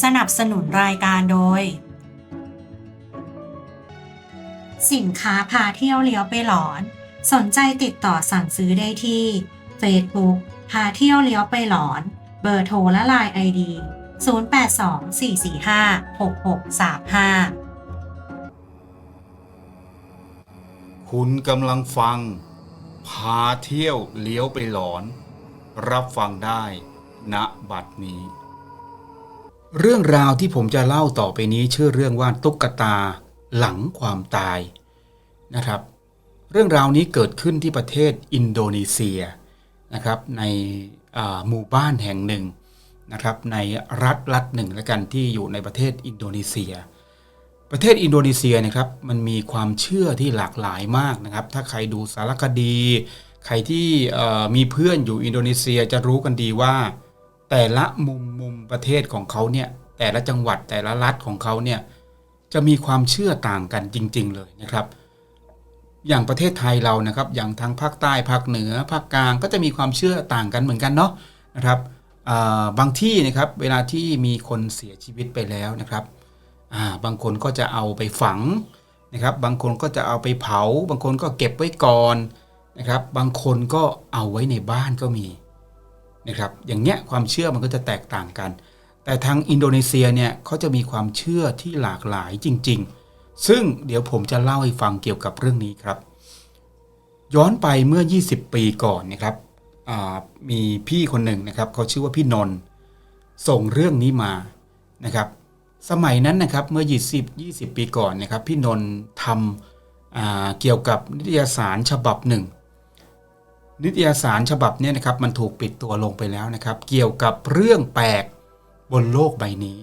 สนับสนุนรายการโดย สินค้าพาเที่ยวเลี้ยวไปหลอน สนใจติดต่อสั่งซื้อได้ที่ Facebook พาเที่ยวเลี้ยวไปหลอน เบอร์โทรและไลน์ไอดี 0824456635 คุณกำลังฟัง พาเที่ยวเลี้ยวไปหลอน รับฟังได้ณบัดนี้ เรื่องราวที่ผมจะเล่าต่อไปนี้ชื่อเรื่องว่าตุ๊กตาหลังความตายนะครับ เรื่องราวนี้เกิดขึ้นที่ประเทศอินโดนีเซียนะครับในหมู่บ้านแห่งหนึ่งนะครับในรัฐรัฐหนึ่งแล้วกันที่อยู่ในประเทศอินโดนีเซีย ประเทศอินโดนีเซียนะครับมันมีความเชื่อที่หลากหลายมากนะครับ ถ้าใครดูสารคดี ใครที่มีเพื่อนอยู่อินโดนีเซียจะรู้กันดีว่า แต่ละมุมมุมประเทศของเขาเนี่ยแต่ละจังหวัดแต่ละรัฐของเขาเนี่ยจะมีความเชื่อต่างกันจริง ๆ เลยนะครับ อย่างประเทศไทยเรานะครับ อย่างทางภาคใต้ภาคเหนือภาคกลางก็จะมีความเชื่อต่างกันเหมือนกันเนาะนะครับบางที่นะครับเวลาที่มีคนเสียชีวิตไปแล้วนะครับาบางคนก็จะเอาไปฝังนะครับ บางคนก็จะเอาไปเผา บางคนก็เก็บไว้ก่อนนะครับ บางคนก็เอาไว้ในบ้านก็มี นะครับอย่างเงี้ยความเชื่อมันก็จะแตกต่างกัน แต่ทางอินโดนีเซียเนี่ยเขาจะมีความเชื่อที่หลากหลายจริง ๆ ซึ่งเดี๋ยวผมจะเล่าให้ฟังเกี่ยวกับเรื่องนี้ครับ ย้อนไปเมื่อ 20 ปีก่อนนะครับมีพี่คนหนึ่งนะครับเขาชื่อว่าพี่นนท์ส่งเรื่องนี้มานะครับ สมัยนั้นนะครับเมื่อ 20 20 ปีก่อนนะครับ พี่นนท์ทำเกี่ยวกับนิตยสารฉบับหนึ่ง นิตยสารฉบับนี้นะครับมันถูกปิดตัวลงไปแล้วนะครับ เกี่ยวกับเรื่องแปลกบนโลกใบนี้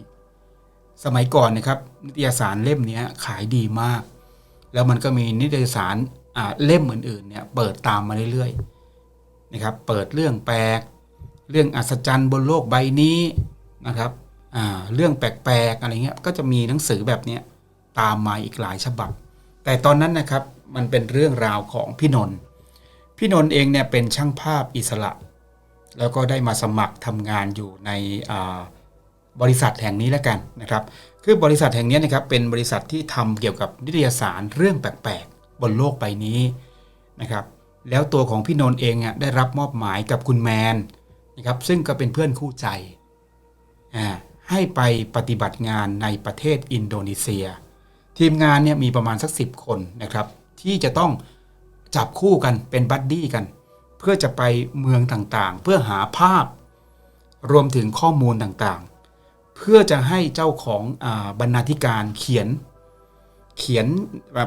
สมัยก่อนนะครับ นิตยสารเล่มนี้ขายดีมาก แล้วมันก็มีนิตยสารอ่าเล่มอื่นๆเนี่ยเปิดตามมาเรื่อยๆนะครับ เปิดเรื่องแปลก เรื่องอัศจรรย์บนโลกใบนี้นะครับอ่าเรื่องแปลกๆอะไรเงี้ยก็จะมีหนังสือแบบนี้ตามมาอีกหลายฉบับ แต่ตอนนั้นนะครับมันเป็นเรื่องราวของพี่นนท์ พี่นนท์เองเนี่ยเป็นช่างภาพอิสระ แล้วก็ได้มาสมัครทำงานอยู่ในบริษัทแห่งนี้แล้วกันนะครับ คือบริษัทแห่งนี้นะครับเป็นบริษัทที่ทำเกี่ยวกับนิตยสารเรื่องแปลกๆ บนโลกใบนี้นะครับ แล้วตัวของพี่นนท์เองอะได้รับมอบหมายกับคุณแมนนะครับ ซึ่งก็เป็นเพื่อนคู่ใจอ่าให้ไปปฏิบัติงานในประเทศอินโดนีเซีย ทีมงานเนี่ยมีประมาณสัก 10 คนนะครับ ที่จะต้อง จับคู่กันเป็นบัดดี้กัน เพื่อจะไปเมืองต่างๆ เพื่อหาภาพ รวมถึงข้อมูลต่างๆ เพื่อจะให้เจ้าของอบรรณาธิการเขียน เขียน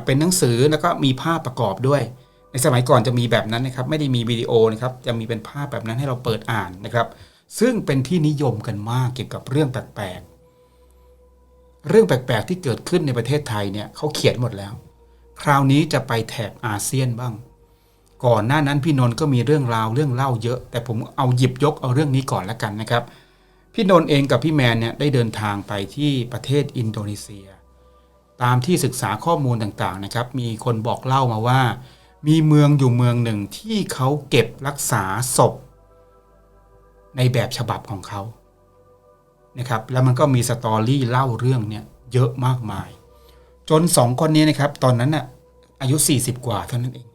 เป็นหนังสือแล้วก็มีภาพประกอบด้วย ในสมัยก่อนจะมีแบบนั้นนะครับ ไม่ได้มีวิดีโอนะครับจะมีเป็นภาพแบบนั้นให้เราเปิดอ่านนะครับ ซึ่งเป็นที่นิยมกันมากเกี่ยวกับเรื่องแปลกๆเรื่องแปลกๆที่เกิดขึ้นในประเทศไทยเนี่ยเขาเขียนหมดแล้ว คราวนี้จะไปแถบอาเซียนบ้าง ก่อนหน้านั้นพี่นนท์ก็มีเรื่องราวเรื่องเล่าเยอะ แต่ผมเอาหยิบยกเอาเรื่องนี้ก่อนละกันนะครับ พี่นนท์เองกับพี่แมนเนี่ยได้เดินทางไปที่ประเทศอินโดนีเซีย ตามที่ศึกษาข้อมูลต่างๆนะครับ มีคนบอกเล่ามาว่า มีเมืองอยู่เมืองหนึ่งที่เขาเก็บรักษาศพ ในแบบฉบับของเขานะครับแล้วมันก็มีสตอรี่เล่าเรื่องเนี่ยเยอะมากมาย จนสองคนนี้นะครับ ตอนนั้นน่ะอายุ 40 กว่าเท่านั้นเอง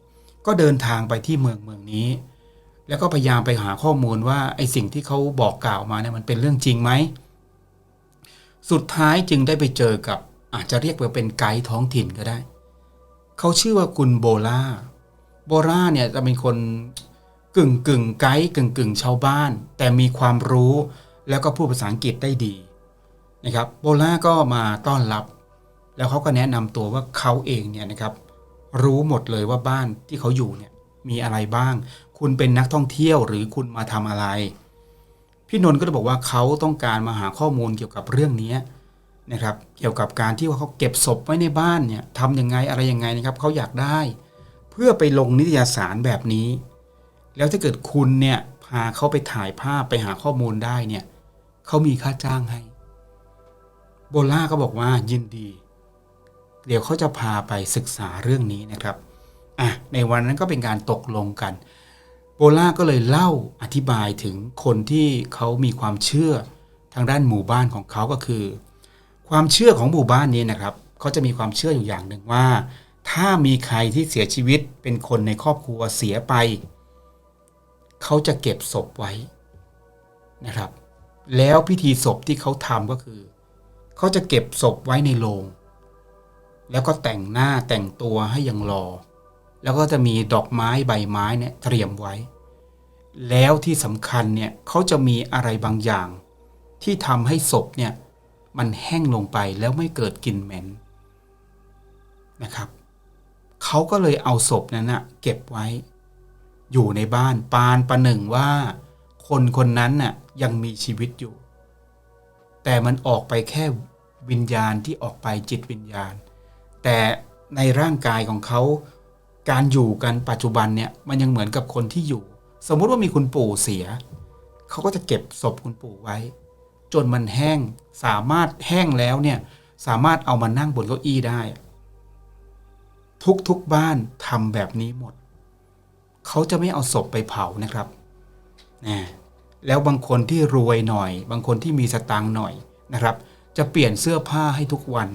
ก็เดินทางไปที่เมืองเมืองนี้ แล้วก็พยายามไปหาข้อมูลว่าไอ้สิ่งที่เขาบอกกล่าวมาเนี่ยมันเป็นเรื่องจริงไหม สุดท้ายจึงได้ไปเจอกับอาจจะเรียกว่าเป็นไกด์ท้องถิ่นก็ได้ เขาชื่อว่าคุณโบล่า โบล่าเนี่ยจะเป็นคนกึ่งกึ่งไกด์กึ่งกึ่งชาวบ้าน แต่มีความรู้แล้วก็พูดภาษาอังกฤษได้ดีนะครับ โบล่าก็มาต้อนรับ แล้วเขาก็แนะนำตัวว่าเขาเองเนี่ยนะครับรู้หมดเลยว่าบ้านที่เขาอยู่เนี่ยมีอะไรบ้าง คุณเป็นนักท่องเที่ยวหรือคุณมาทำอะไร พี่นนท์ก็จะบอกว่าเขาต้องการมาหาข้อมูลเกี่ยวกับเรื่องนี้นะครับ เกี่ยวกับการที่ว่าเขาเก็บศพไว้ในบ้านเนี่ยทำยังไงอะไรยังไงนะครับเขาอยากได้ เพื่อไปลงนิตยสารแบบนี้ แล้วถ้าเกิดคุณเนี่ยพาเขาไปถ่ายภาพไปหาข้อมูลได้เนี่ยเขามีค่าจ้างให้ โบล่าก็บอกว่ายินดี เดี๋ยวเขาจะพาไปศึกษาเรื่องนี้นะครับอะในวันนั้นก็เป็นการตกลงกัน โบล่าก็เลยเล่าอธิบายถึงคนที่เขามีความเชื่อทางด้านหมู่บ้านของเขาก็คือ ความเชื่อของหมู่บ้านนี้นะครับเขาจะมีความเชื่ออยู่อย่างหนึ่งว่า ถ้ามีใครที่เสียชีวิตเป็นคนในครอบครัวเสียไป เขาจะเก็บศพไว้นะครับ แล้วพิธีศพที่เขาทำก็คือ เขาจะเก็บศพไว้ในโลง แล้วก็แต่งหน้าแต่งตัวให้ยังรอ แล้วก็จะมีดอกไม้ใบไม้เนี่ยเตรียมไว้ แล้วที่สำคัญเนี่ยเขาจะมีอะไรบางอย่าง ที่ทำให้ศพเนี่ยมันแห้งลงไปแล้วไม่เกิดกลิ่นเหม็นนะครับเขาก็เลยเอาศพนั้นนะเก็บไว้ อยู่ในบ้านปานประหนึ่งว่า คนคนนั้นน่ะยังมีชีวิตอยู่ แต่มันออกไปแค่วิญญาณที่ออกไปจิตวิญญาณ แต่ในร่างกายของเขา การอยู่กันปัจจุบันเนี่ยมันยังเหมือนกับคนที่อยู่ สมมุติว่ามีคุณปู่เสีย เขาก็จะเก็บศพคุณปู่ไว้ จนมันแห้งสามารถแห้งแล้วเนี่ยสามารถเอามานั่งบนเก้าอี้ได้ ทุกๆบ้านทำแบบนี้หมด เขาจะไม่เอาศพไปเผานะครับนะแล้วบางคนที่รวยหน่อย บางคนที่มีสตางค์หน่อยนะครับ จะเปลี่ยนเสื้อผ้าให้ทุกวัน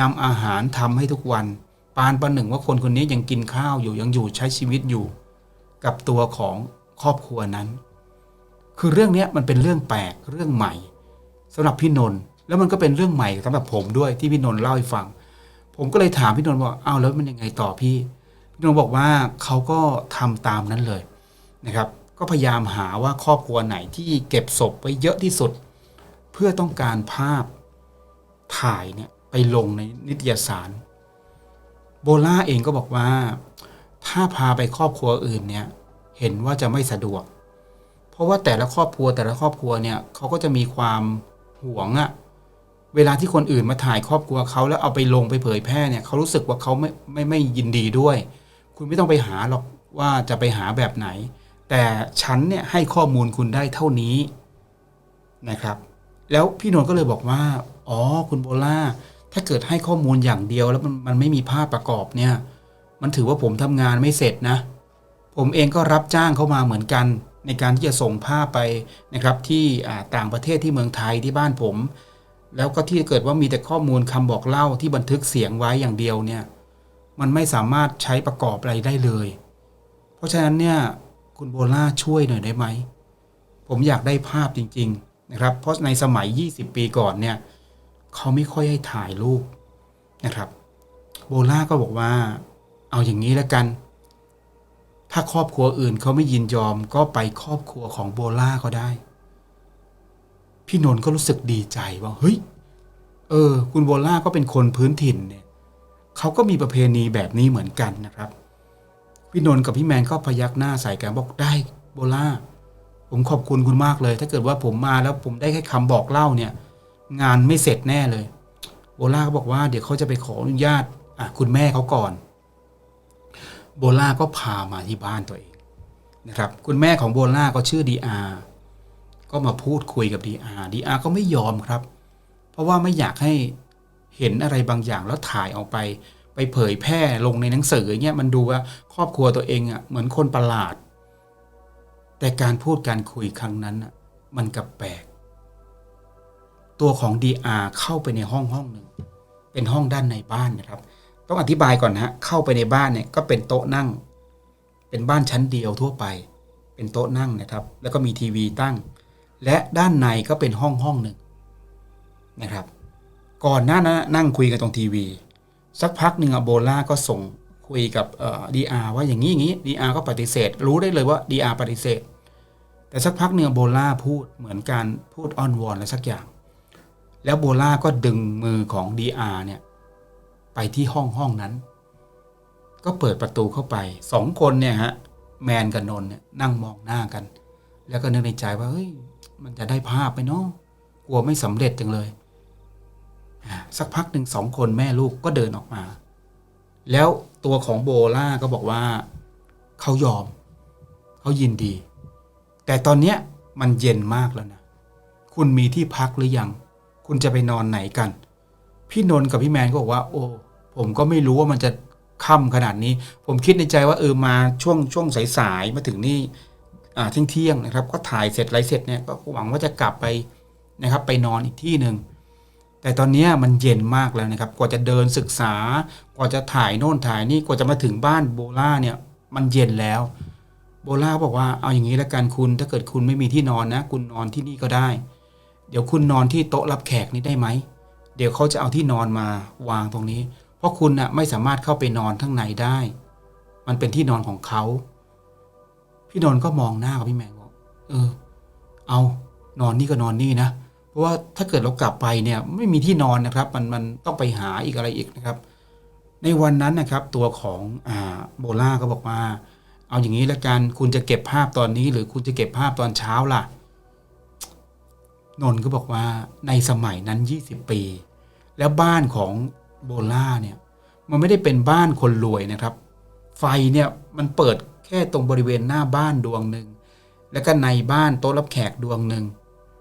นำอาหารทำให้ทุกวัน ปานประหนึ่งว่าคนคนนี้ยังกินข้าวอยู่ยังอยู่ใช้ชีวิตอยู่ กับตัวของครอบครัวนั้น คือเรื่องนี้มันเป็นเรื่องแปลกเรื่องใหม่สำหรับพี่นนท์แล้วมันก็เป็นเรื่องใหม่สำหรับผมด้วยที่พี่นนท์เล่าให้ฟัง ผมก็เลยถามพี่นนท์ว่าอ้าวแล้วมันยังไงต่อพี่พี่นนท์บอกว่าเขาก็ทำตามนั้นเลยนะครับ ก็พยายามหาว่าครอบครัวไหนที่เก็บศพไว้เยอะที่สุด เพื่อต้องการภาพถ่ายเนี่ย ลงในนิตยสาร โบล่าเองก็บอกว่า ถ้าพาไปครอบครัวอื่นเนี่ยเห็นว่าจะไม่สะดวก เพราะว่าแต่ละครอบครัวแต่ละครอบครัวเนี่ยเขาก็จะมีความห่วงอะเวลาที่คนอื่นมาถ่ายครอบครัวเขาแล้วเอาไปลงไปเผยแพร่เนี่ยเขารู้สึกว่าเขาไม่ไม่ไม่ยินดีด้วย คุณไม่ต้องไปหาหรอกว่าจะไปหาแบบไหน แต่ฉันเนี่ยให้ข้อมูลคุณได้เท่านี้นะครับ แล้วพี่นนท์ก็เลยบอกว่า อ๋อคุณโบล่า ถ้าเกิดให้ข้อมูลอย่างเดียวแล้วมันมันไม่มีภาพประกอบเนี่ย มันถือว่าผมทำงานไม่เสร็จนะ ผมเองก็รับจ้างเข้ามาเหมือนกัน ในการที่จะส่งภาพไปนะครับที่ต่างประเทศที่เมืองไทยที่บ้านผม แล้วก็ที่เกิดว่ามีแต่ข้อมูลคำบอกเล่าที่บันทึกเสียงไว้อย่างเดียวเนี่ย มันไม่สามารถใช้ประกอบอะไรได้เลย เพราะฉะนั้นเนี่ยคุณโบล่าช่วยหน่อยได้ไหม ผมอยากได้ภาพจริง ๆ นะครับ เพราะในสมัย 20 ปีก่อนเนี่ย เขาไม่ค่อยให้ถ่ายรูปนะครับ โบล่าก็บอกว่า เอาอย่างนี้แล้วกัน ถ้าครอบครัวอื่นเขาไม่ยินยอมก็ไปครอบครัวของโบล่าก็ได้ พี่นนท์ก็รู้สึกดีใจว่าเฮ้ยเออ คุณโบล่าก็เป็นคนพื้นถิ่นเนี่ยเขาก็มีประเพณีแบบนี้เหมือนกันนะครับ พี่นนท์กับพี่แมนก็พยักหน้าใส่กันบอกได้โบล่าผมขอบคุณคุณมากเลย ถ้าเกิดว่าผมมาแล้วผมได้แค่คำบอกเล่าเนี่ย งานไม่เสร็จแน่เลยโบล่าก็บอกว่าเดี๋ยวเขาจะไปขออนุญาตอะคุณแม่เขาก่อน โบล่าก็พามาที่บ้านตัวเองนะครับ คุณแม่ของโบล่าก็ชื่อดีอาก็มาพูดคุยกับดีอาดีอาก็ไม่ยอมครับ เพราะว่าไม่อยากให้เห็นอะไรบางอย่างแล้วถ่ายออกไป ไปเผยแพร่ลงในหนังสือเงี้ยมันดูว่าครอบครัวตัวเองอะเหมือนคนประหลาด แต่การพูดการคุยครั้งนั้นอะมันกับแปลก ตัวของ DR เข้าไปในห้องห้องหนึ่งเป็นห้องด้านในบ้านนะครับ ต้องอธิบายก่อนนะเข้าไปในบ้านเนี่ยก็เป็นโต๊ะนั่ง เป็นบ้านชั้นเดียวทั่วไป เป็นโต๊ะนั่งนะครับ แล้วก็มีทีวีตั้ง และด้านในก็เป็นห้องห้องหนึ่งนะครับ ก่อนหน้านั้นนั่งคุยกันตรงทีวี สักพักหนึ่งอะโบล่าก็ส่งคุยกับดีอาว่าอย่างนี้อย่างนี้ดีอาก็ปฏิเสธ รู้ได้เลยว่าดีอาปฏิเสธ แต่สักพักหนึ่งโบล่าพูดเหมือนการพูดอ้อนวอนอะไรสักอย่าง แล้วโบล่าก็ดึงมือของ DR เนี่ย ไปที่ห้องห้องนั้น ก็เปิดประตูเข้าไปสองคนเนี่ยฮะ แมนกับนนท์เนี่ยนั่งมองหน้ากัน แล้วก็นึกในใจว่าเฮ้ย มันจะได้ภาพไปเนาะกลัวไม่สำเร็จจังเลยอ่าสักพักหนึ่งสองคนแม่ลูกก็เดินออกมา แล้วตัวของโบล่าก็บอกว่าเขายอม เขายินดี แต่ตอนเนี้ยมันเย็นมากแล้วนะ คุณมีที่พักหรือยัง คุณจะไปนอนไหนกัน พี่นนท์กับพี่แมนก็บอกว่า โอ้ ผมก็ไม่รู้ว่ามันจะค่ำขนาดนี้ ผมคิดในใจว่าเออมาช่วงช่วงสายๆมาถึงนี่อ่าเที่ยงๆนะครับ ก็ถ่ายเสร็จไรเสร็จเนี่ยก็หวังว่าจะกลับไปนะครับ ไปนอนอีกที่หนึ่งแต่ตอนนี้มันเย็นมากแล้วนะครับ กว่าจะเดินศึกษา กว่าจะถ่ายโน่นถ่ายนี่ กว่าจะมาถึงบ้านโบล่าเนี่ย มันเย็นแล้ว โบล่าบอกว่าเอาอย่างนี้แล้วกันคุณ ถ้าเกิดคุณไม่มีที่นอนนะ คุณนอนที่นี่ก็ได้ เดี๋ยวคุณนอนที่โต๊ะรับแขกนี้ได้ไหม เดี๋ยวเขาจะเอาที่นอนมาวางตรงนี้ เพราะคุณน่ะไม่สามารถเข้าไปนอนข้างในได้ มันเป็นที่นอนของเขา พี่นนท์ก็มองหน้ากับพี่แมงบอกเออ เอานอนนี่ก็นอนนี่นะเพราะว่าถ้าเกิดเรากลับไปเนี่ย ไม่มีที่นอนนะครับ มันมันต้องไปหาอีกอะไรอีกนะครับ ในวันนั้นนะครับ ตัวของอ่าโบล่าก็บอกว่า เอาอย่างนี้แล้วกันคุณจะเก็บภาพตอนนี้ หรือคุณจะเก็บภาพตอนเช้าล่ะ นนท์ก็บอกว่าในสมัยนั้น 20 ปี แล้วบ้านของโบล่าเนี่ยมันไม่ได้เป็นบ้านคนรวยนะครับ ไฟเนี่ยมันเปิดแค่ตรงบริเวณหน้าบ้านดวงหนึ่งแล้วก็ในบ้านโต๊ะรับแขกดวงหนึ่ง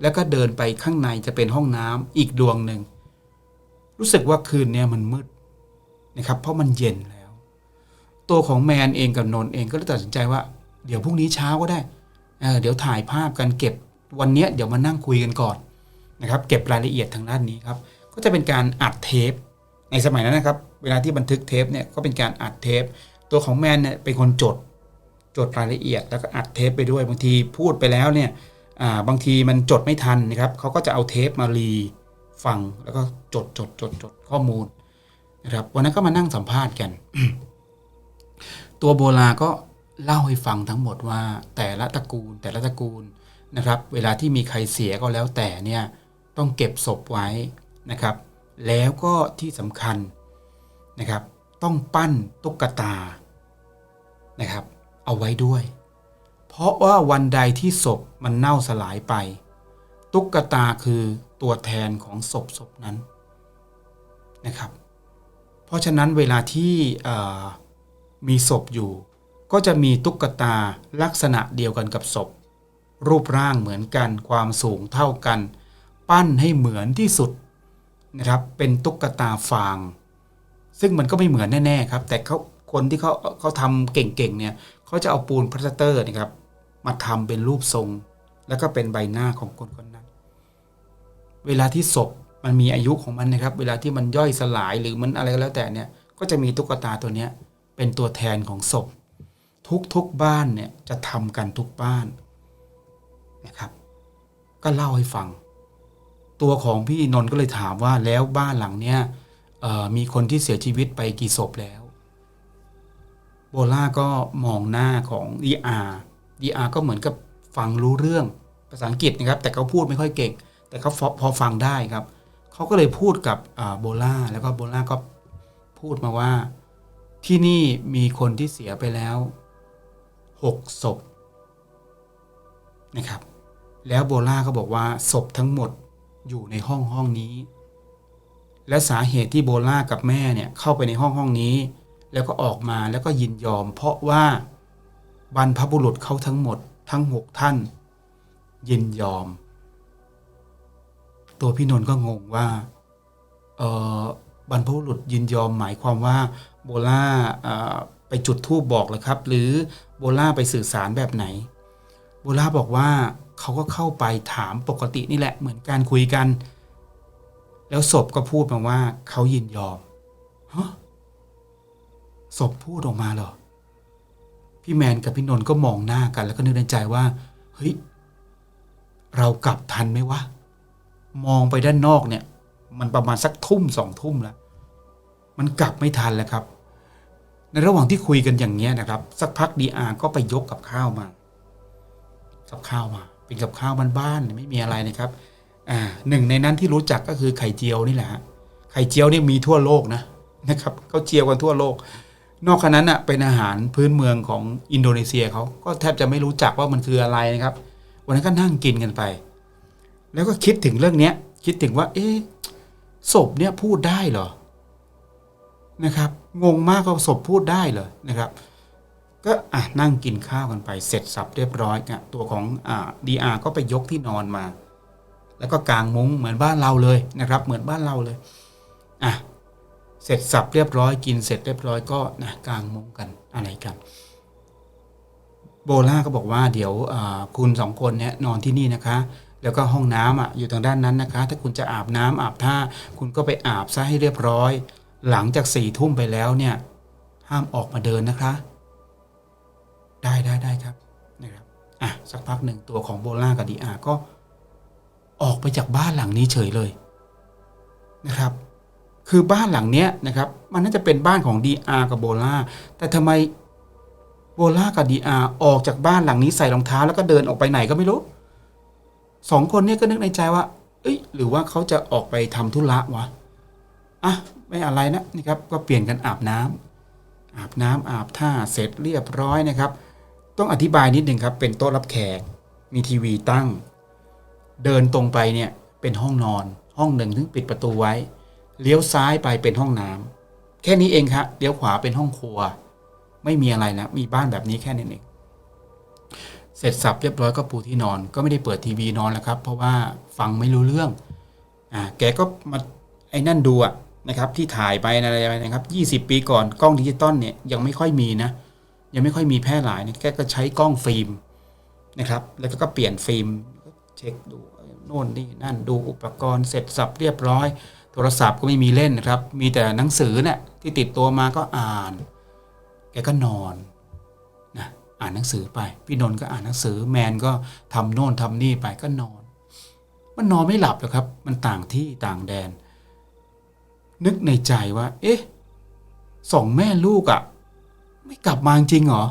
แล้วก็เดินไปข้างในจะเป็นห้องน้ำอีกดวงหนึ่งรู้สึกว่าคืนเนี้มันมืดนะครับ เพราะมันเย็นแล้ว ตัวของแมนเองกับนนท์เองก็เลยตัดสินใจว่า เดี๋ยวพรุ่งนี้เช้าก็ได้เเดี๋ยวถ่ายภาพกันเก็บ วันนี้เดี๋ยวมานั่งคุยกันก่อนนะครับ เก็บรายละเอียดทางด้านนี้ครับ ก็จะเป็นการอัดเทป ในสมัยนั้นนะครับ เวลาที่บันทึกเทปเนี่ยก็เป็นการอัดเทป ตัวของแมนเนี่ยเป็นคนจดจดรายละเอียด แล้วก็อัดเทปไปด้วยบางทีพูดไปแล้วเนี่ยบางทีมันจดไม่ทันนะครับเขาก็จะเอาเทปมารีฟังแล้วก็จดจดจดจดข้อมูลนะครับวันนั้นก็มานั่งสัมภาษณ์กัน ตัวโบราก็เล่าให้ฟังทั้งหมดว่าแต่ละตระกูลแต่ละตระกูล นะครับ เวลาที่มีใครเสียก็แล้วแต่เนี่ยต้องเก็บศพไว้นะครับ แล้วก็ที่สำคัญนะครับ ต้องปั้นตุ๊กตานะครับ เอาไว้ด้วย เพราะว่าวันใดที่ศพมันเน่าสลายไป ตุ๊กตาคือตัวแทนของศพศพนั้นนะครับ เพราะฉะนั้นเวลาที่มีศพอยู่ ก็จะมีตุ๊กตาลักษณะเดียวกันกับศพ รูปร่างเหมือนกันความสูงเท่ากัน ปั้นให้เหมือนที่สุดนะครับ เป็นตุ๊กตาฟาง ซึ่งมันก็ไม่เหมือนแน่ๆครับ แต่เขาคนที่เขาเขาทำเก่งๆเนี่ยเขาจะเอาปูนพลาสเตอร์นะครับ มาทำเป็นรูปทรง แล้วก็เป็นใบหน้าของคนคนนั้น เวลาที่ศพมันมีอายุของมันนะครับ เวลาที่มันย่อยสลายหรือมันอะไรก็แล้วแต่เนี่ยก็จะมีตุ๊กตาตัวเนี้ยเป็นตัวแทนของศพ ทุกๆบ้านเนี่ยจะทำกันทุกบ้าน นะครับ ก็เล่าให้ฟัง ตัวของพี่นนท์ก็เลยถามว่าแล้วบ้านหลังเนี้ยมีคนที่เสียชีวิตไปกี่ศพแล้ว โบล่าก็มองหน้าของดีอาดีอาก็เหมือนกับฟังรู้เรื่องภาษาอังกฤษนะครับ แต่เขาพูดไม่ค่อยเก่ง แต่เขาพอฟังได้ครับเขาก็เลยพูดกับโบล่าแล้วก็โบล่าก็พูดมาว่าที่นี่มีคนที่เสียไปแล้วหกศพนะครับ แล้วโบล่าก็บอกว่าศพทั้งหมดอยู่ในห้องห้องนี้ และสาเหตุที่โบล่ากับแม่เนี่ยเข้าไปในห้องห้องนี้ แล้วก็ออกมาแล้วก็ยินยอม เพราะว่าบรรพบุรุษเขาทั้งหมด ทั้งหกท่าน ยินยอม ตัวพี่นนท์ก็งงว่าเออบรรพบุรุษยินยอมหมายความว่าโบล่าไปจุดธูปบอกเลยครับ หรือโบล่าไปสื่อสารแบบไหน โบล่าบอกว่า เขาก็เข้าไปถามปกตินี่แหละเหมือนการคุยกัน แล้วศพก็พูดมาว่าเขายินยอมฮะศพพูดออกมาเหรอ พี่แมนกับพี่นนท์ก็มองหน้ากัน แล้วก็นึกในใจว่า เฮ้ย เรากลับทันไหมวะ มองไปด้านนอกเนี่ย มันประมาณสักทุ่มสองทุ่มแล้ว มันกลับไม่ทันแล้วครับ ในระหว่างที่คุยกันอย่างเงี้ยนะครับ สักพักดีอาก็ไปยกกับข้าวมา กับข้าวมา เป็นกับข้าวบ้านๆไม่มีอะไรนะครับอ่าหนึ่งในนั้นที่รู้จักก็คือไข่เจียวนี่แหละไข่เจียวนี่มีทั่วโลกนะนะครับเขาเจียวกันทั่วโลก นอกจากนั้นอะเป็นอาหารพื้นเมืองของอินโดนีเซียเขาก็แทบจะไม่รู้จักว่ามันคืออะไรนะครับ วันนั้นก็นั่งกินกันไป แล้วก็คิดถึงเรื่องเนี้ยคิดถึงว่า เอ๊ะศพเนี่ยพูดได้เหรอนะครับ งงมากว่าศพพูดได้เหรอนะครับ ก็อะนั่งกินข้าวกันไปเสร็จสับเรียบร้อยอะตัวของอ่าดีอาก็ไปยกที่นอนมา แล้วก็กางมุ้งเหมือนบ้านเราเลยนะครับ เหมือนบ้านเราเลยอะเสร็จสับเรียบร้อยกินเสร็จเรียบร้อยก็นะกางมุ้งกันอะไรกันโบล่าก็บอกว่าเดี๋ยวอ่าคุณสองคนเนี่ยนอนที่นี่นะคะ แล้วก็ห้องน้ำอะอยู่ทางด้านนั้นนะคะ ถ้าคุณจะอาบน้ำอาบท่า คุณก็ไปอาบซะให้เรียบร้อย หลังจากสี่ทุ่มไปแล้วเนี่ย ห้ามออกมาเดินนะคะ ได้ได้ได้ครับนะครับอะสักพักหนึ่งตัวของโบล่ากับดีอาก็ออกไปจากบ้านหลังนี้เฉยเลยนะครับ คือบ้านหลังเนี้ยนะครับ มันน่าจะเป็นบ้านของดีอากับโบล่าแต่ทำไมโบล่ากับดีอาออกจากบ้านหลังนี้ใส่รองเท้าแล้วก็เดินออกไปไหนก็ไม่รู้สองคนเนี้ก็นึกในใจว่า เอ้ย หรือว่าเขาจะออกไปทำธุระวะอะไม่อะไรนะนี่ครับ ก็เปลี่ยนกันอาบน้ำอาบน้ำอาบท่าเสร็จเรียบร้อยนะครับ ต้องอธิบายนิดหนึ่งครับ เป็นโต๊ะรับแขก มีทีวีตั้ง เดินตรงไปเนี่ยเป็นห้องนอน ห้องหนึ่งถึงปิดประตูไว้ เลี้ยวซ้ายไปเป็นห้องน้ำแค่นี้เองครับเลี้ยวขวาเป็นห้องครัว ไม่มีอะไรนะมีบ้านแบบนี้แค่นั้เองเสร็จสับเรียบร้อยก็ปูที่นอน ก็ไม่ได้เปิดทีวีนอนแล้วครับ เพราะว่าฟังไม่รู้เรื่องอ่าแกก็มาไอ้นั่นดูอะนะครับที่ถ่ายไปอะไรไปนะครับ 20 ปีก่อนกล้องดิจิตอลเนี่ยยังไม่ค่อยมีนะ ยังไม่ค่อยมีแพร่หลายเนี่ยแกก็ใช้กล้องฟิล์มนะครับ แล้วก็เปลี่ยนฟิล์มเช็คดูโน่นนี่นั่นดูอุปกรณ์เสร็จสับเรียบร้อย โทรศัพท์ก็ไม่มีเล่นนะครับ มีแต่หนังสือเนี่ยที่ติดตัวมาก็อ่าน แกก็นอนนะอ่านหนังสือไป พี่นนท์ก็อ่านหนังสือแมนก็ทำโน่นทำนี่ไปก็นอน มันนอนไม่หลับหรอกครับ มันต่างที่ต่างแดน นึกในใจว่า เอ๊ะสองแม่ลูกอะ่ะ ไม่กลับมาจริงเหรอ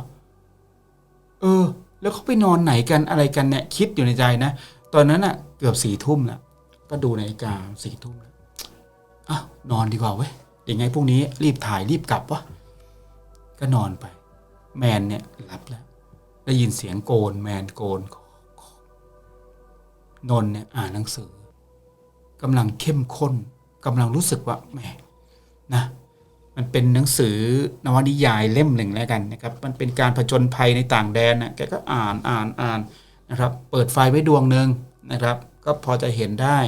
เออ แล้วเขาไปนอนไหนกันอะไรกันเนี่ยคิดอยู่ในใจนะ ตอนนั้นอะ่ะ เกือบสี่ทุ่มแล้วก็ดูนาฬิกาสี่ทุ่มแล้วอะนอนดีกว่าเว้ยเดี๋ยวไงพรุ่งนี้รีบถ่ายรีบกลับวะก็นอนไป แมนเนี่ยหลับแล้ว ได้ยินเสียงโกนแมนโกนนนท์เนี่ยอ่านหนังสือกำลังเข้มข้นกำลังรู้สึกว่าแหมนะ มันเป็นหนังสือนวนิยายเล่มหนึ่งแล้วกันนะครับ มันเป็นการผจญภัยในต่างแดนนะแกก็อ่านอ่านอ่านนะครับ เปิดไฟไว้ดวงหนึ่งนะครับ ก็พอจะเห็นได้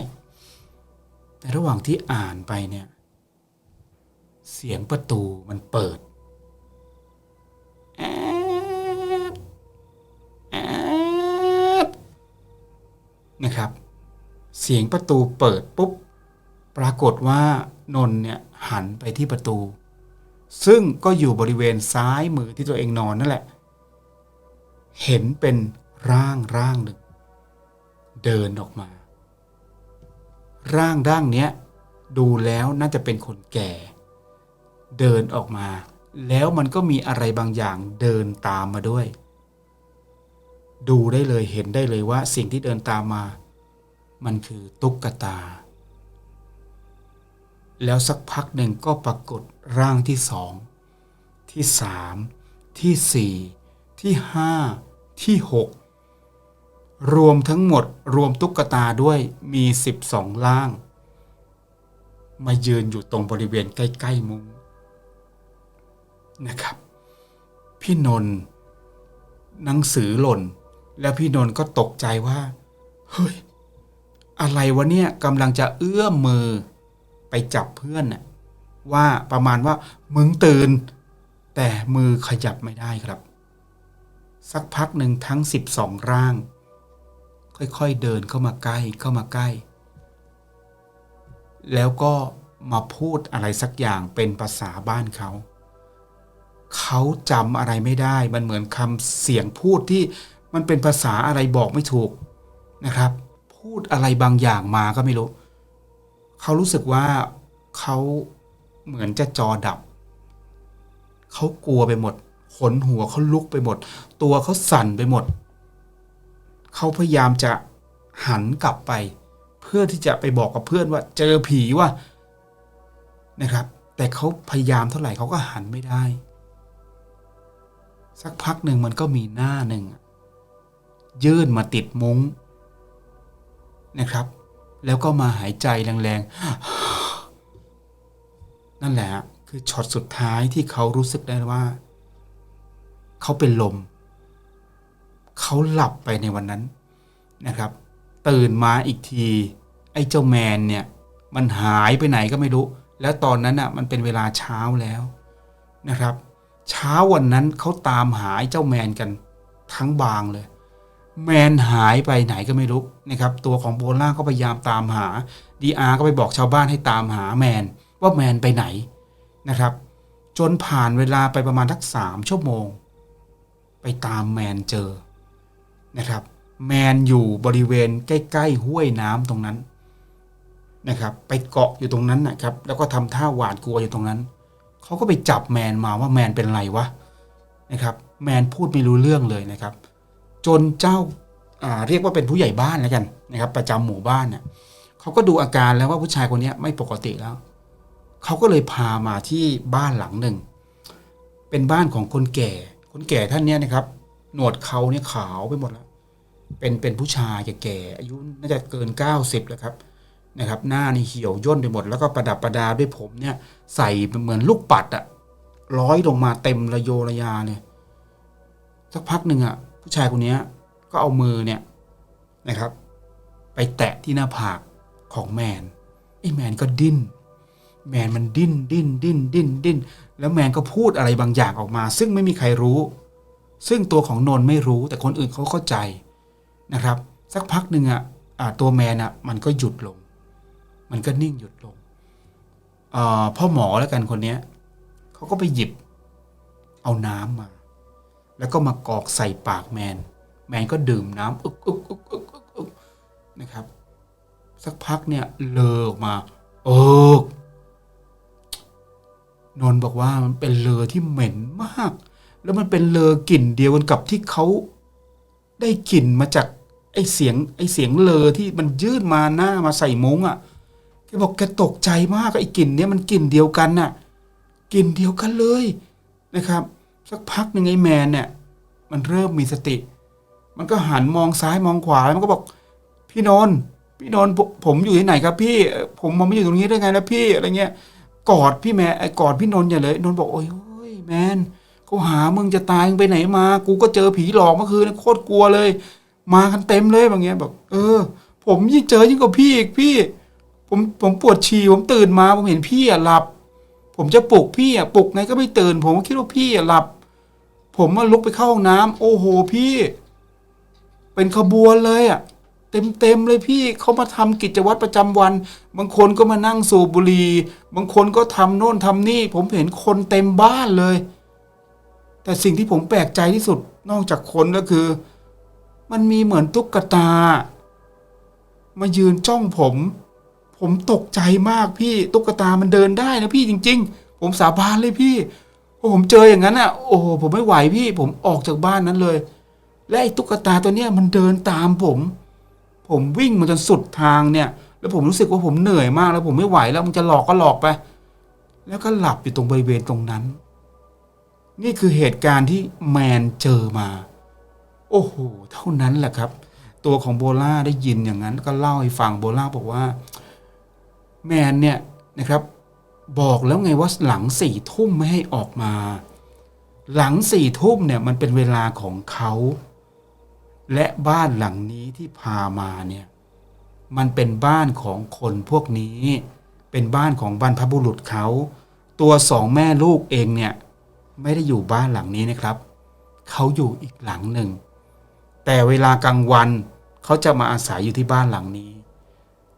แต่ระหว่างที่อ่านไปเนี่ย เสียงประตูมันเปิดแอบแอบนะครับ เสียงประตูเปิดปุ๊บ ปรากฏว่านนท์เนี่ยหันไปที่ประตู ซึ่งก็อยู่บริเวณซ้ายมือที่ตัวเองนอนนั่นแหละ เห็นเป็นร่างร่างหนึ่ง เดินออกมา ร่างร่างเนี้ยดูแล้วน่าจะเป็นคนแก่ เดินออกมา แล้วมันก็มีอะไรบางอย่างเดินตามมาด้วย ดูได้เลยเห็นได้เลยว่าสิ่งที่เดินตามมา มันคือตุ๊กตา แล้วสักพักหนึ่งก็ปรากฏร่างที่สอง ที่สามที่สี่ที่ห้าที่หกรวมทั้งหมดรวมตุ๊กตาด้วยมีสิบสองร่าง มายืนอยู่ตรงบริเวณใกล้ ๆ มุงนะครับ พี่นนท์หนังสือหล่น แล้วพี่นนท์ก็ตกใจว่า เฮ้ย อะไรวะเนี่ยกำลังจะเอื้อมมือ ไปจับเพื่อนน่ะว่าประมาณว่ามึงตื่น แต่มือขยับไม่ได้ครับ สักพักหนึ่งทั้งสิบสองร่าง ค่อยๆเดินเข้ามาใกล้เข้ามาใกล้ แล้วก็มาพูดอะไรสักอย่างเป็นภาษาบ้านเขา เขาจำอะไรไม่ได้ มันเหมือนคำเสียงพูดที่มันเป็นภาษาอะไรบอกไม่ถูกนะครับ พูดอะไรบางอย่างมาก็ไม่รู้ เขารู้สึกว่าเขาเหมือนจะจอดับ เขากลัวไปหมด ขนหัวเขาลุกไปหมด ตัวเขาสั่นไปหมด เขาพยายามจะหันกลับไป เพื่อที่จะไปบอกกับเพื่อนว่า เจอผีว่ะนะครับ แต่เขาพยายามเท่าไหร่เขาก็หันไม่ได้ สักพักหนึ่งมันก็มีหน้าหนึ่งยื่นมาติดมุ้งนะครับ แล้วก็มาหายใจแรงๆ นั่นแหละคือช็อตสุดท้ายที่เขารู้สึกได้ว่า เขาเป็นลม เขาหลับไปในวันนั้นนะครับ ตื่นมาอีกที ไอ้เจ้าแมนเนี่ย มันหายไปไหนก็ไม่รู้ แล้วตอนนั้นอะ มันเป็นเวลาเช้าแล้วนะครับ เช้าวันนั้นเขาตามหาไอ้เจ้าแมนกันทั้งบางเลย แมนหายไปไหนก็ไม่รู้นะครับตัวของโบล่าก็พยายามตามหาดีอาก็ไปบอกชาวบ้านให้ตามหาแมน ว่าแมนไปไหนนะครับ จนผ่านเวลาไปประมาณทักสามชั่วโมง ไปตามแมนเจอนะครับ แมนอยู่บริเวณใกล้ๆห้วยน้ำตรงนั้นนะครับ ไปเกาะอยู่ตรงนั้นนะครับ แล้วก็ทำท่าหวาดกลัวอยู่ตรงนั้นเขาก็ไปจับแมนมาว่าแมนเป็นไรวะนะครับ แมนพูดไม่รู้เรื่องเลยนะครับ จนเจ้าาเรียกว่าเป็นผู้ใหญ่บ้านแล้วกันนะครับ ประจำหมู่บ้านเนี่ยเขาก็ดูอาการแล้วว่าผู้ชายคนนี้ไม่ปกติแล้วเขาก็เลยพามาที่บ้านหลังหนึ่ง เป็นบ้านของคนแก่ คนแก่ท่านเนี้ยนะครับ หนวดเขาเนี่ยขาวไปหมดแล้ว เป็นเป็นผู้ชายแก่อายุน่าจะเกิน 90 แล้วครับนะครับ หน้านี่เหี่ยวย่นไปหมด แล้วก็ประดับประดาด้วยผมเนี่ย ใส่เหมือนลูกปัดอะร้อยลงมาเต็มระโยระยาเลยสักพักหนึ่งอะ ผู้ชายคนนี้ก็เอามือเนี่ยนะครับ ไปแตะที่หน้าผากของแมนไอ้แมนก็ดิ้น แมนมันดิ้นดิ้นดิ้นดิ้นดิ้นแล้วแมนก็พูดอะไรบางอย่างออกมา ซึ่งไม่มีใครรู้ ซึ่งตัวของนนไม่รู้แต่คนอื่นเขาเข้าใจนะครับ สักพักหนึ่งอะอ่าตัวแมนอะมันก็หยุดลง มันก็นิ่งหยุดลงพ่อหมอแล้วกันคนเนี้ยเขาก็ไปหยิบ เอาน้ำมา แล้วก็มากรอกใส่ปากแมน แมนก็ดื่มน้ำอึกอึกอึกอึกอึกอึกนะครับ สักพักเนี่ยเลอออกมาเออนนท์บอกว่ามันเป็นเลอที่เหม็นมาก แล้วมันเป็นเลอกลิ่นเดียวกันกับที่เขาได้กลิ่นมาจากไอเสียงไอเสียงเลอที่มันยื่นมาหน้ามาใส่มงอะ่ะแกบอกแกตกใจมากไอกลิ่นเนี้ยมันกลิ่นเดียวกันน่ะกลิ่นเดียวกันเลยนะครับ สักพักหนึ่งไอ้แมนเนี่ย มันเริ่มมีสติ มันก็หันมองซ้ายมองขวาแล้วมันก็บอก พี่นนท์พี่นนท์ผมผมอยู่ที่ไหนครับ พี่ผมมาไม่อยู่ตรงนี้ได้ไงนะพี่อะไรเงี้ยกอดพี่แมนกอดพี่นนท์อย่าเลยนนท์บอกโอ้ยเฮ้ยแมนเขาหามึงจะตายมึงไปไหนมา กูก็เจอผีหลอกเมื่อคืนโคตรกลัวเลย มากันเต็มเลยแบบเงี้ยบอก เออ ผมยิ่งเจอยิ่งกว่าพี่อีกพี่ ผมผมปวดฉี่ผมตื่นมาผมเห็นพี่อะหลับ ผมจะปลุกพี่อะปลุกไงก็ไม่ตื่น ผมก็คิดว่าพี่อะหลับ ผมมาลุกไปเข้าห้องน้ำโอ้โหพี่ เป็นขบวนเลยอะ เต็มเต็มเลยพี่เขามาทำกิจวัตรประจำวัน บางคนก็มานั่งสูบบุหรี่บางคนก็ทำโน่นทำนี่ ผมเห็นคนเต็มบ้านเลย แต่สิ่งที่ผมแปลกใจที่สุดนอกจากคนก็คือ มันมีเหมือนตุ๊กตา มายืนจ้องผม ผมตกใจมากพี่ตุ๊กตามันเดินได้นะพี่จริง ๆ ผมสาบานเลยพี่ พอผมเจออย่างนั้นอะ โอ้โหผมไม่ไหวพี่ ผมออกจากบ้านนั้นเลย และไอ้ตุ๊กตาตัวเนี้ยมันเดินตามผม ผมวิ่งมาจนสุดทางเนี่ย แล้วผมรู้สึกว่าผมเหนื่อยมากแล้วผมไม่ไหวแล้วมันจะหลอกก็หลอกไป แล้วก็หลับอยู่ตรงบริเวณตรงนั้น นี่คือเหตุการณ์ที่แมนเจอมา โอ้โหเท่านั้นแหละครับ ตัวของโบล่าได้ยินอย่างนั้น ก็เล่าให้ฟังโบล่าบอกว่า แมนเนี่ยนะครับ บอกแล้วไงว่าหลังสี่ทุ่มไม่ให้ออกมา หลังสี่ทุ่มเนี่ยมันเป็นเวลาของเขา และบ้านหลังนี้ที่พามาเนี่ยมันเป็นบ้านของคนพวกนี้ เป็นบ้านของบรรพบุรุษเขา ตัวสองแม่ลูกเองเนี่ยไม่ได้อยู่บ้านหลังนี้นะครับ เขาอยู่อีกหลังหนึ่ง แต่เวลากลางวันเขาจะมาอาศัยอยู่ที่บ้านหลังนี้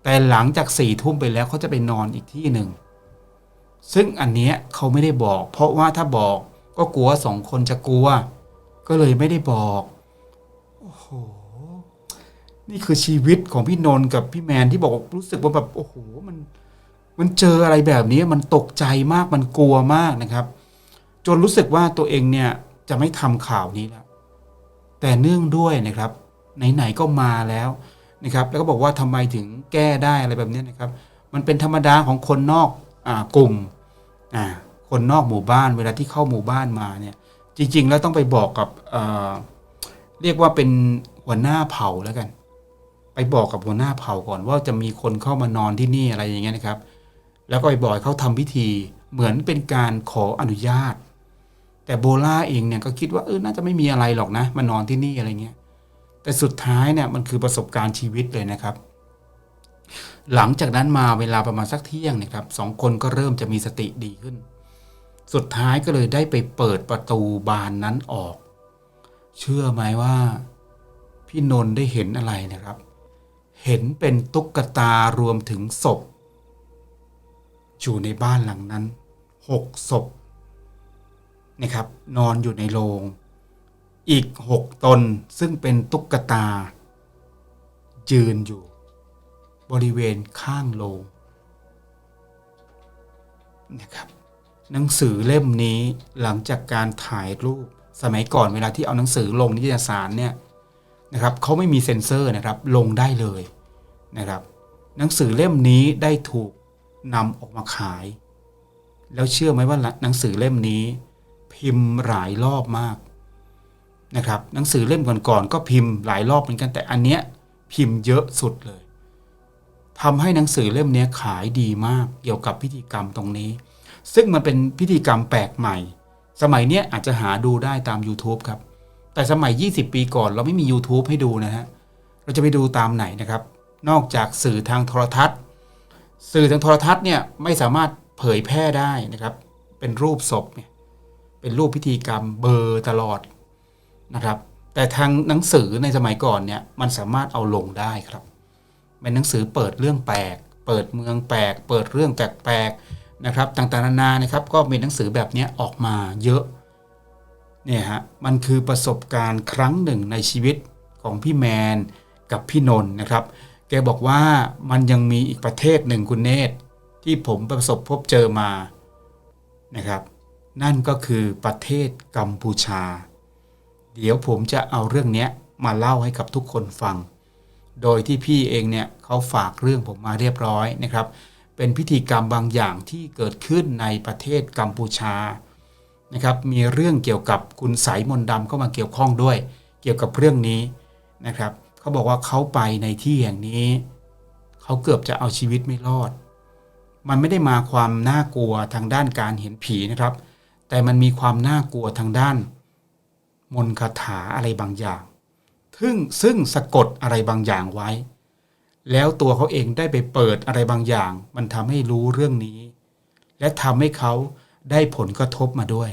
แต่หลังจากสี่ทุ่มไปแล้วเขาจะไปนอนอีกที่หนึ่ง ซึ่งอันเนี้ยเขาไม่ได้บอก เพราะว่าถ้าบอกก็กลัวสองคนจะกลัว ก็เลยไม่ได้บอกโอ้โหนี่คือชีวิตของพี่นนท์กับพี่แมนที่บอกรู้สึกว่าแบบโอ้โหมัน มันเจออะไรแบบนี้มันตกใจมากมันกลัวมากนะครับ จนรู้สึกว่าตัวเองเนี่ยจะไม่ทำข่าวนี้แล้วแต่เนื่องด้วยนะครับไหนๆก็มาแล้วนะครับ แล้วก็บอกว่าทำไมถึงแก้ได้อะไรแบบนี้นะครับ มันเป็นธรรมดาของคนนอก กลุ่มคนนอกหมู่บ้านเวลาที่เข้าหมู่บ้านมาเนี่ยจริง ๆ แล้วต้องไปบอกกับเรียกว่าเป็นหัวหน้าเผ่าแล้วกัน ไปบอกกับหัวหน้าเผ่าก่อน ว่าจะมีคนเข้ามานอนที่นี่อะไรอย่างเงี้ยนะครับ แล้วก็ไปบอกเขาทำพิธีเหมือนเป็นการขออนุญาต แต่โบล่าเองเนี่ยก็คิดว่าเออน่าจะไม่มีอะไรหรอกนะมานอนที่นี่อะไรเงี้ยแต่สุดท้ายเนี่ยมันคือประสบการณ์ชีวิตเลยนะครับ หลังจากนั้นมาเวลาประมาณสักเที่ยงนี่ยครับสองคนก็เริ่มจะมีสติดีขึ้น สุดท้ายก็เลยได้ไปเปิดประตูบานนั้นออก เชื่อไหมว่า พี่นนท์ได้เห็นอะไรนะครับ เห็นเป็นตุ๊กตารวมถึงศพอยู่ในบ้านหลังนั้นหกศพนะครับ นอนอยู่ในโรงอีกหกตนซึ่งเป็นตุ๊กตา ยืนอยู่ บริเวณข้างโรงนะครับหนังสือเล่มนี้หลังจากการถ่ายรูปสมัยก่อนเวลาที่เอาหนังสือลงนิตยสารเนี่ยนะครับเขาไม่มีเซ็นเซอร์นะครับลงได้เลยนะครับ หนังสือเล่มนี้ได้ถูกนำออกมาขาย แล้วเชื่อไหมว่าหนังสือเล่มนี้ พิมพ์หลายรอบมากนะครับ หนังสือเล่มก่อนๆก็พิมพ์หลายรอบเหมือนกันแต่อันเนี้ยพิมพ์เยอะสุดเลย ทำให้หนังสือเล่มนี้ขายดีมากเกี่ยวกับพิธีกรรมตรงนี้ ซึ่งมันเป็นพิธีกรรมแปลกใหม่ สมัยนี้อาจจะหาดูได้ตาม YouTube ครับ แต่สมัย 20 ปีก่อนเราไม่มี YouTube ให้ดูนะฮะเราจะไปดูตามไหนนะครับ นอกจากสื่อทางโทรทัศน์ สื่อทางโทรทัศน์เนี่ยไม่สามารถเผยแพร่ได้นะครับ เป็นรูปศพเนี่ยเป็นรูปพิธีกรรมเบอร์ตลอดนะครับ แต่ทางหนังสือในสมัยก่อนเนี่ยมันสามารถเอาลงได้ครับ เป็นหนังสือเปิดเรื่องแปลก เปิดเมืองแปลก เปิดเรื่องแปลกๆนะครับต่างๆนานานะครับก็มีหนังสือแบบนี้ออกมาเยอะเนี่ยฮะมันคือประสบการณ์ครั้งหนึ่งในชีวิตของพี่แมนกับพี่นนท์นะครับ แกบอกว่ามันยังมีอีกประเทศหนึ่งคุณเนตรที่ผมประสบพบเจอมานะครับ นั่นก็คือประเทศกัมพูชา เดี๋ยวผมจะเอาเรื่องนี้มาเล่าให้กับทุกคนฟัง โดยที่พี่เองเนี่ยเขาฝากเรื่องผมมาเรียบร้อยนะครับ เป็นพิธีกรรมบางอย่างที่เกิดขึ้นในประเทศกัมพูชานะครับ มีเรื่องเกี่ยวกับคุณไสยมนต์ดำเข้ามาเกี่ยวข้องด้วย เกี่ยวกับเรื่องนี้นะครับเขาบอกว่าเขาไปในที่แห่งนี้เขาเกือบจะเอาชีวิตไม่รอด มันไม่ได้มาความน่ากลัวทางด้านการเห็นผีนะครับ แต่มันมีความน่ากลัวทางด้าน มนต์คาถาอะไรบางอย่าง ซึ่งซึ่งสะกดอะไรบางอย่างไว้ แล้วตัวเขาเองได้ไปเปิดอะไรบางอย่าง มันทำให้รู้เรื่องนี้ และทำให้เขาได้ผลกระทบมาด้วย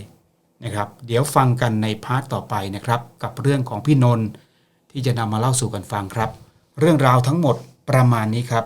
นะครับ เดี๋ยวฟังกันในพาร์ทต่อไปนะครับ กับเรื่องของพี่นนท์ที่จะนำมาเล่าสู่กันฟังครับ เรื่องราวทั้งหมดประมาณนี้ครับ